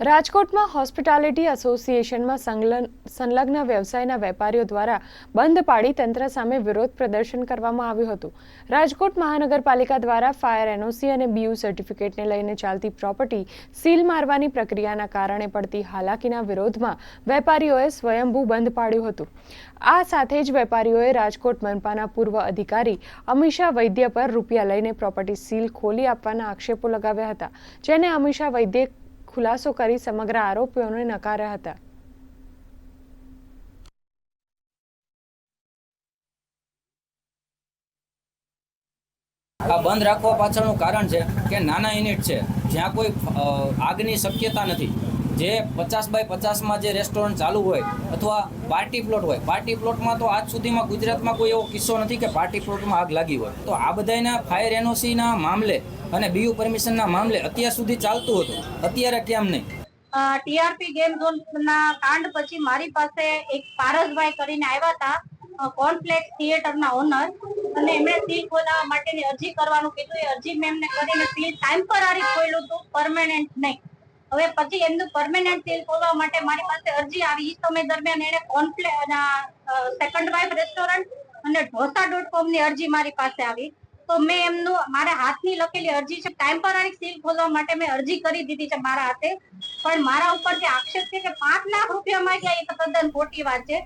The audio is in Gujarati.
રાજકોટમાં હોસ્પિટાલિટી એસોસિએશનમાં સંલગ્ન વ્યવસાયના વેપારીઓ દ્વારા બંધ પાડી તંત્ર સામે વિરોધ પ્રદર્શન કરવામાં આવ્યું હતું. રાજકોટ મહાનગરપાલિકા દ્વારા ફાયર એનઓસી અને બીયુ સર્ટિફિકેટને લઈને ચાલતી પ્રોપર્ટી સીલ મારવાની પ્રક્રિયાના કારણે પડતી હાલાકીના વિરોધમાં વેપારીઓએ સ્વયંભૂ બંધ પાડ્યું હતું. આ સાથે જ વેપારીઓએ રાજકોટ મનપાના પૂર્વ અધિકારી અમીષા વૈદ્ય પર રૂપિયા લઈને પ્રોપર્ટી સીલ ખોલી આપવાના આક્ષેપો લગાવ્યા હતા, જેને અમીષા વૈદ્યે ખુલાસો કરી સમગ્ર આરોપીઓને નકાર્યા હતા. આ બંધ રાખવા પાછળનું કારણ છે કે નાના યુનિટ છે. જ્યાં કોઈ આગની શક્યતા નથી. જે પચાસ બાય પચાસમાં જે રેસ્ટોરન્ટ ચાલુ હોય અથવા પાર્ટી પ્લોટ હોય પાર્ટી પ્લોટમાં તો આજ સુધીમાં ગુજરાતમાં કોઈ એવો કિસ્સો નથી કે પાર્ટી પ્લોટમાં આગ લાગી હોય. તો આ બધાના ફાયર એનઓસીના મામલે અને બીયુ પરમિશનના મામલે અત્યાર સુધી ચાલતું હતું. અત્યારે કેમ નહીં? ટીઆરપી ગેમ ઝોનના કાંડ પછી મારી પાસે એક પારસભાઈ કરીને આવ્યા હતા કોર્નફ્લેક્સ થિયેટરના ઓનર અને એમણે સીલ ખોલાવવા માટેની અરજી કરવાનું કીધું. એ અરજી મેમને કરીને સીલ ટેમ્પરરી ખોલ્યું હતું પરમેનન્ટ નહીં. હવે પછી એમનું પરમેનન્ટ સીલ ખોલવા માટે મારી પાસે અરજી આવી. એ સમય દરમિયાન એને કોન્ફ્લે સેકન્ડ વાઇફ રેસ્ટોરન્ટ અને ઢોસા ડોટ કોમની અરજી મારી પાસે આવી. તો મેં એમનું, મારા હાથની લખેલી અરજી છે. ટેમ્પરરી સીલ ખોલવા માટે મેં અરજી કરી દીધી છે મારા હાથે. પણ મારા ઉપર જે આક્ષેપ છે કે પાંચ લાખ રૂપિયા માંગ્યા એ તદ્દન ખોટી વાત છે.